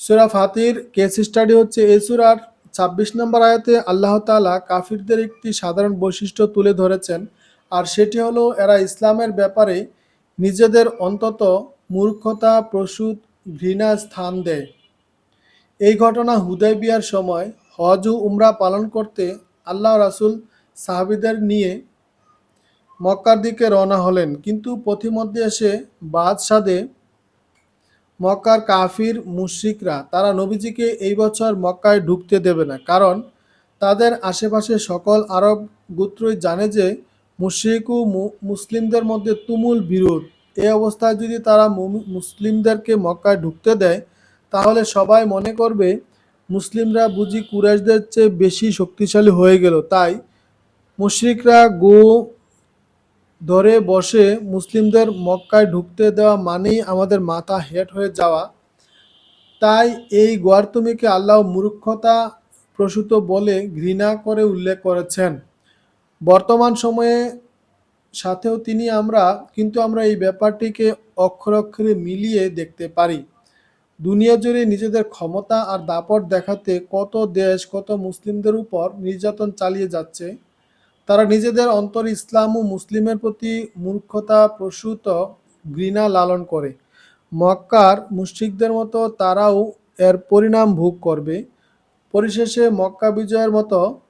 সুরা ফাতির case study হচ্ছে এই সুরার ছাব্বিশ নম্বর আয়াতে আল্লাহ তাআলা কাফিরদের একটি সাধারণ বৈশিষ্ট্য তুলে ধরেছেন। আর সেটি হলো, এরা ইসলামের ব্যাপারে নিজেদের অন্তত মূর্খতা, প্রসূত, ঘৃণা স্থান দেয়। এই ঘটনা হুদয় বিয়ার সময় হজ উমরা পালন করতে আল্লাহ রাসুল সাহাবিদের নিয়ে মক্কার দিকে রওনা হলেন। কিন্তু পথিমধ্যে এসে বাদশাদে মক্কার কাফির, মুশরিকরা, তারা নবীজিকে এই বছর মক্কায় ঢুকতে দেবে না। কারণ তাদের আশেপাশে সকল আরব গোত্রই জানে যে মুশরিক ও মুসলিমদের মধ্যে তুমুল বিরোধ। এ অবস্থায় যদি তারা মুসলিমদেরকে মক্কায় ঢুকতে দেয়, তাহলে সবাই মনে করবে মুসলিমরা বুঝি কুরাইশদের চেয়ে বেশি শক্তিশালী হয়ে গেল। তাই মুশরিকরা গো ধরে বসে মুসলিমদের মক্কায় ঢুকতে দেওয়া মানেই আমাদের মাথা হেট হয়ে যাওয়া। তাই এই গোয়ার্তুমিকে আল্লাহ মূর্খতা প্রসূত বলে ঘৃণা করে উল্লেখ করেছেন। বর্তমান সময়ে সাথেও তিনি আমরা, কিন্তু আমরা এই ব্যাপারটিকে অক্ষর অক্ষরে মিলিয়ে দেখতে পারি। দুনিয়া জুড়ে নিজেদের ক্ষমতা আর দাপট দেখাতে কত দেশ, কত মুসলিমদের উপর নির্যাতন চালিয়ে যাচ্ছে। তারা নিজেদের অন্তর ইসলাম ও মুসলিমের প্রতি মূর্খতা প্রসূত ঘৃণা লালন করে। মক্কার মুসিকদের মতো তারাও এর পরিণাম ভোগ করবে। পরিশেষে মক্কা বিজয়ের মতো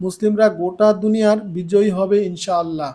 মুসলিমরা গোটা দুনিয়ার বিজয়ী হবে ইনশাআল্লাহ।